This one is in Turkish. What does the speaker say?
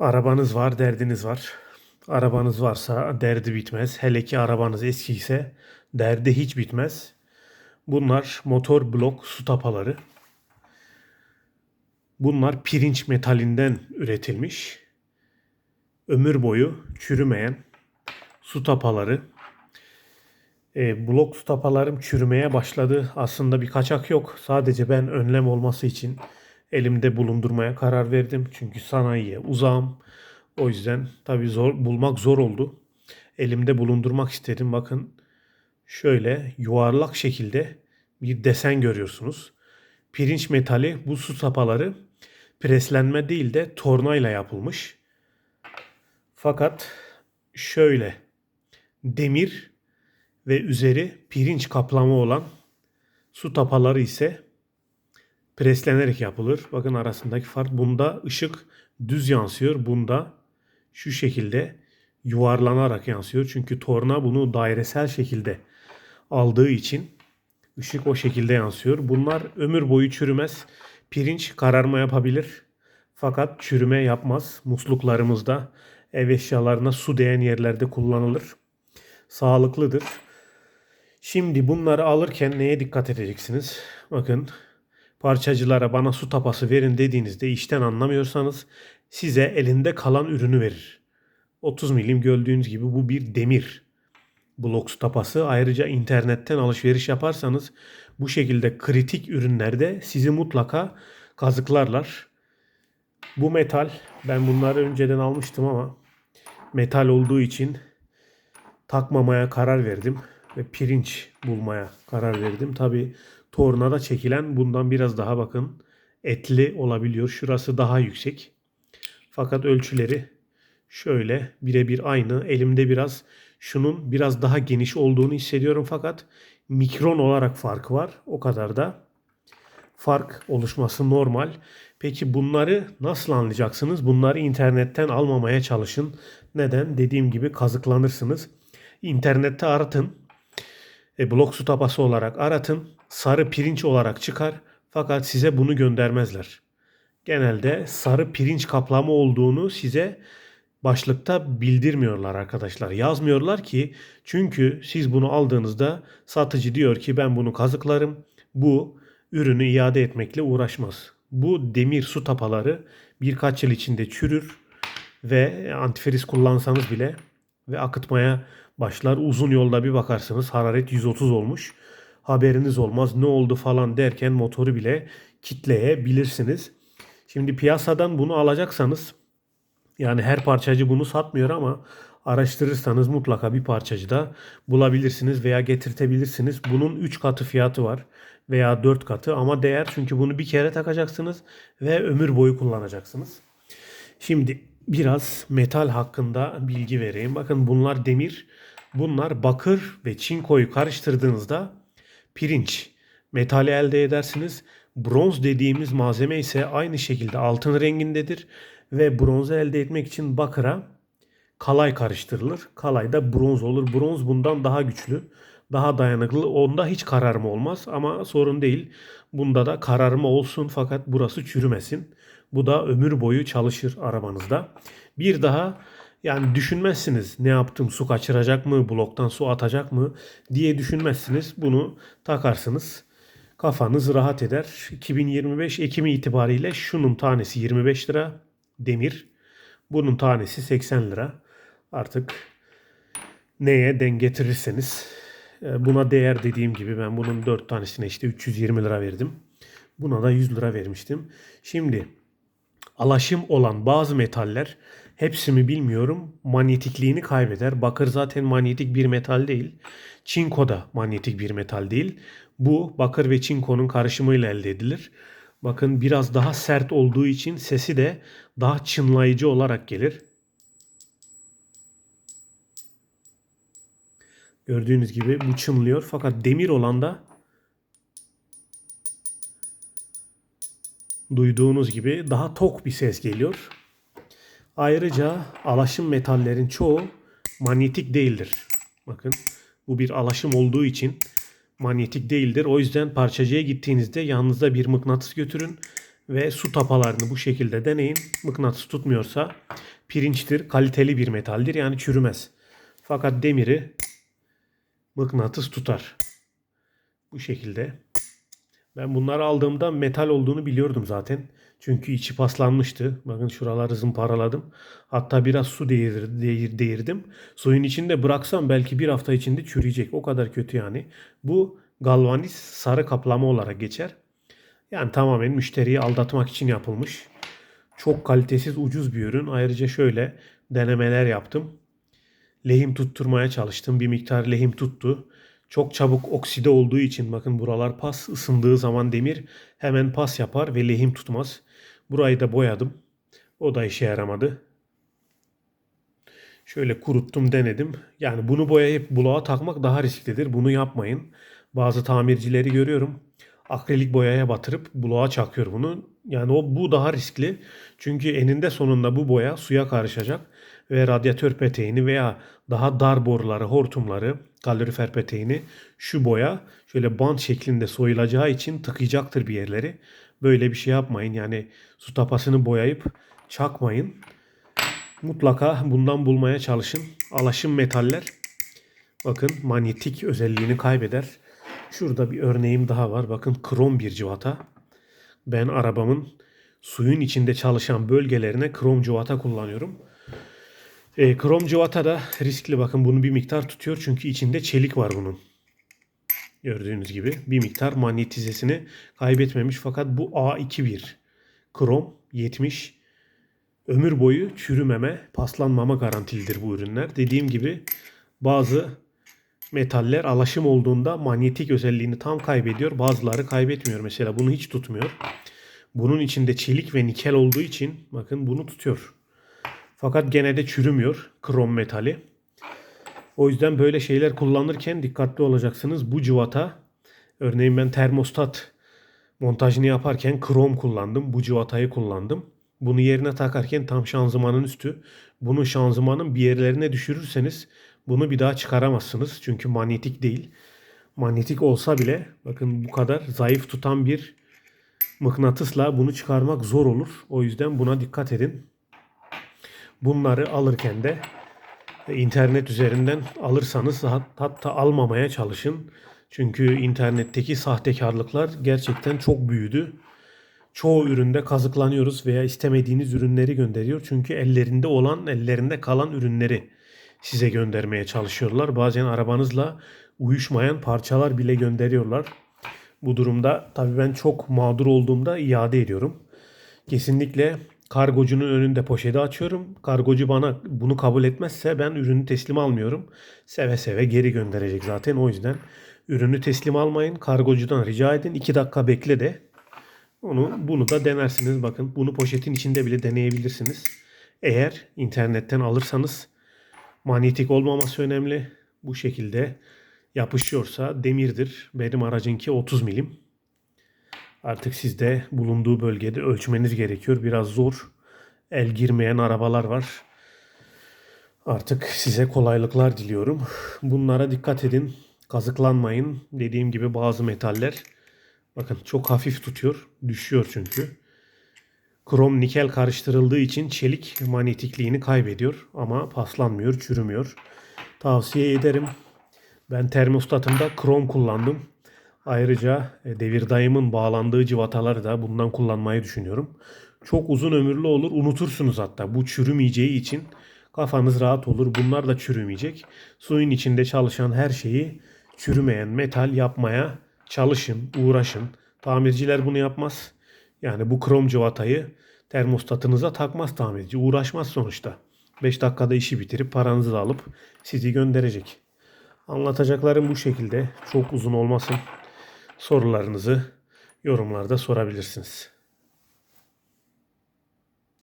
Arabanız var, derdiniz var. Arabanız varsa derdi bitmez. Hele ki arabanız eski ise derdi hiç bitmez. Bunlar motor blok su tapaları. Bunlar pirinç metalinden üretilmiş. Ömür boyu çürümeyen su tapaları. E, blok su tapalarım çürümeye başladı. Aslında bir kaçak yok. Sadece ben önlem olması için elimde bulundurmaya karar verdim. Çünkü sanayiye uzağım. O yüzden tabii zor bulmak zor oldu. Elimde bulundurmak istedim. Bakın şöyle yuvarlak şekilde bir desen görüyorsunuz. Pirinç metali bu su tapaları preslenme değil de tornayla yapılmış. Fakat şöyle demir ve üzeri pirinç kaplama olan su tapaları ise preslenerek yapılır. Bakın arasındaki fark. Bunda ışık düz yansıyor. Bunda şu şekilde yuvarlanarak yansıyor. Çünkü torna bunu dairesel şekilde aldığı için ışık o şekilde yansıyor. Bunlar ömür boyu çürümez. Pirinç kararma yapabilir. Fakat çürüme yapmaz. Musluklarımızda ev eşyalarına su değen yerlerde kullanılır. Sağlıklıdır. Şimdi bunları alırken neye dikkat edeceksiniz? Bakın parçacılara bana su tapası verin dediğinizde işten anlamıyorsanız size elinde kalan ürünü verir. 30 milim gördüğünüz gibi bu bir demir blok su tapası. Ayrıca internetten alışveriş yaparsanız bu şekilde kritik ürünlerde sizi mutlaka kazıklarlar. Bu metal ben bunları önceden almıştım ama metal olduğu için takmamaya karar verdim ve pirinç bulmaya karar verdim. Tabi tornada çekilen bundan biraz daha bakın etli olabiliyor. Şurası daha yüksek. Fakat ölçüleri şöyle birebir aynı. Elimde biraz şunun biraz daha geniş olduğunu hissediyorum fakat mikron olarak farkı var. O kadar da fark oluşması normal. Peki bunları nasıl anlayacaksınız? Bunları internetten almamaya çalışın. Neden? Dediğim gibi kazıklanırsınız. İnternette aratın. E, blok su tapası olarak aratın. Sarı pirinç olarak çıkar. Fakat size bunu göndermezler. Genelde sarı pirinç kaplama olduğunu size başlıkta bildirmiyorlar arkadaşlar. Yazmıyorlar ki çünkü siz bunu aldığınızda satıcı diyor ki ben bunu kazıklarım. Bu ürünü iade etmekle uğraşmaz. Bu demir su tapaları birkaç yıl içinde çürür ve antifriz kullansanız bile ve akıtmaya başlar. Uzun yolda bir bakarsınız hararet 130 olmuş. Haberiniz olmaz ne oldu falan derken motoru bile kitleyebilirsiniz. Şimdi piyasadan bunu alacaksanız yani her parçacı bunu satmıyor ama araştırırsanız mutlaka bir parçacı da bulabilirsiniz veya getirtebilirsiniz. Bunun 3 katı fiyatı var veya 4 katı ama değer çünkü bunu bir kere takacaksınız ve ömür boyu kullanacaksınız. Şimdi biraz metal hakkında bilgi vereyim. Bakın bunlar demir, bunlar bakır ve çinkoyu karıştırdığınızda pirinç metali elde edersiniz. Bronz dediğimiz malzeme ise aynı şekilde altın rengindedir ve bronzu elde etmek için bakıra kalay karıştırılır. Kalay da bronz olur. Bronz bundan daha güçlü, daha dayanıklı. Onda hiç kararma olmaz ama sorun değil. Bunda da kararma olsun fakat burası çürümesin. Bu da ömür boyu çalışır arabanızda. Bir daha yani düşünmezsiniz ne yaptım su kaçıracak mı, bloktan su atacak mı diye düşünmezsiniz. Bunu takarsınız. Kafanız rahat eder. 2025 Ekim itibariyle şunun tanesi 25 lira demir. Bunun tanesi 80 lira. Artık neye denk getirirseniz e, buna değer dediğim gibi ben bunun 4 tanesine işte 320 lira verdim. Buna da 100 lira vermiştim. Şimdi alaşım olan bazı metaller hepsi mi bilmiyorum manyetikliğini kaybeder. Bakır zaten manyetik bir metal değil. Çinko da manyetik bir metal değil. Bu bakır ve çinkonun karışımıyla elde edilir. Bakın biraz daha sert olduğu için sesi de daha çınlayıcı olarak gelir. Gördüğünüz gibi bu çınlıyor fakat demir olan da duyduğunuz gibi daha tok bir ses geliyor. Ayrıca alaşım metallerin çoğu manyetik değildir. Bakın bu bir alaşım olduğu için manyetik değildir. O yüzden parçacıya gittiğinizde yanınızda bir mıknatıs götürün ve su tapalarını bu şekilde deneyin. Mıknatıs tutmuyorsa pirinçtir. Kaliteli bir metaldir yani çürümez. Fakat demiri mıknatıs tutar. Bu şekilde. Ben bunları aldığımda metal olduğunu biliyordum zaten. Çünkü içi paslanmıştı. Bakın şuraları zımparaladım. Hatta biraz su değir, değir, değirdim. Suyun içinde bıraksam belki bir hafta içinde çürüyecek. O kadar kötü yani. Bu galvaniz sarı kaplama olarak geçer. Yani tamamen müşteriyi aldatmak için yapılmış. Çok kalitesiz ucuz bir ürün. Ayrıca şöyle denemeler yaptım. Lehim tutturmaya çalıştım. Bir miktar lehim tuttu. Çok çabuk okside olduğu için bakın buralar pas ısındığı zaman demir hemen pas yapar ve lehim tutmaz. Burayı da boyadım. O da işe yaramadı. Şöyle kuruttum denedim. Yani bunu boyayıp bulağa takmak daha risklidir. Bunu yapmayın. Bazı tamircileri görüyorum. Akrilik boyaya batırıp bulağa çakıyor bunu. Yani o bu daha riskli. Çünkü eninde sonunda bu boya suya karışacak ve radyatör peteğini veya daha dar boruları, hortumları, kalorifer peteğini şu boya şöyle bant şeklinde soyulacağı için tıkayacaktır bir yerleri. Böyle bir şey yapmayın. Yani su tapasını boyayıp çakmayın. Mutlaka bundan bulmaya çalışın. Alaşım metaller bakın manyetik özelliğini kaybeder. Şurada bir örneğim daha var. Bakın krom bir civata. Ben arabamın suyun içinde çalışan bölgelerine krom civata kullanıyorum. E, krom civata da riskli. Bakın bunu bir miktar tutuyor. Çünkü içinde çelik var bunun. Gördüğünüz gibi bir miktar manyetizesini kaybetmemiş. Fakat bu A21 krom 70 ömür boyu çürümeme, paslanmama garantilidir bu ürünler. Dediğim gibi bazı metaller alaşım olduğunda manyetik özelliğini tam kaybediyor. Bazıları kaybetmiyor. Mesela bunu hiç tutmuyor. Bunun içinde çelik ve nikel olduğu için bakın bunu tutuyor. Fakat gene de çürümüyor krom metali. O yüzden böyle şeyler kullanırken dikkatli olacaksınız. Bu cıvata örneğin ben termostat montajını yaparken krom kullandım. Bu cıvatayı kullandım. Bunu yerine takarken tam şanzımanın üstü. Bunu şanzımanın bir yerlerine düşürürseniz bunu bir daha çıkaramazsınız. Çünkü manyetik değil. Manyetik olsa bile bakın bu kadar zayıf tutan bir mıknatısla bunu çıkarmak zor olur. O yüzden buna dikkat edin. Bunları alırken de internet üzerinden alırsanız hatta almamaya çalışın. Çünkü internetteki sahtekarlıklar gerçekten çok büyüdü. Çoğu üründe kazıklanıyoruz veya istemediğiniz ürünleri gönderiyor. Çünkü ellerinde olan, ellerinde kalan ürünleri size göndermeye çalışıyorlar. Bazen arabanızla uyuşmayan parçalar bile gönderiyorlar. Bu durumda tabii ben çok mağdur olduğumda iade ediyorum. Kesinlikle kargocunun önünde poşeti açıyorum. Kargocu bana bunu kabul etmezse ben ürünü teslim almıyorum. Seve seve geri gönderecek zaten. O yüzden ürünü teslim almayın. Kargocudan rica edin. 2 dakika bekle de onu bunu da denersiniz. Bakın bunu poşetin içinde bile deneyebilirsiniz. Eğer internetten alırsanız manyetik olmaması önemli. Bu şekilde yapışıyorsa demirdir. Benim aracınki 30 milim. Artık sizde bulunduğu bölgede ölçmeniz gerekiyor. Biraz zor. El girmeyen arabalar var. Artık size kolaylıklar diliyorum. Bunlara dikkat edin. Kazıklanmayın. Dediğim gibi bazı metaller bakın çok hafif tutuyor. Düşüyor çünkü. Krom nikel karıştırıldığı için çelik manyetikliğini kaybediyor ama paslanmıyor, çürümüyor. Tavsiye ederim. Ben termostatımda krom kullandım. Ayrıca e, devir dayımın bağlandığı civataları da bundan kullanmayı düşünüyorum. Çok uzun ömürlü olur. Unutursunuz hatta. Bu çürümeyeceği için kafanız rahat olur. Bunlar da çürümeyecek. Suyun içinde çalışan her şeyi çürümeyen metal yapmaya çalışın, uğraşın. Tamirciler bunu yapmaz. Yani bu krom civatayı termostatınıza takmaz tamirci. Uğraşmaz sonuçta. 5 dakikada işi bitirip paranızı da alıp sizi gönderecek. Anlatacaklarım bu şekilde. Çok uzun olmasın. Sorularınızı yorumlarda sorabilirsiniz.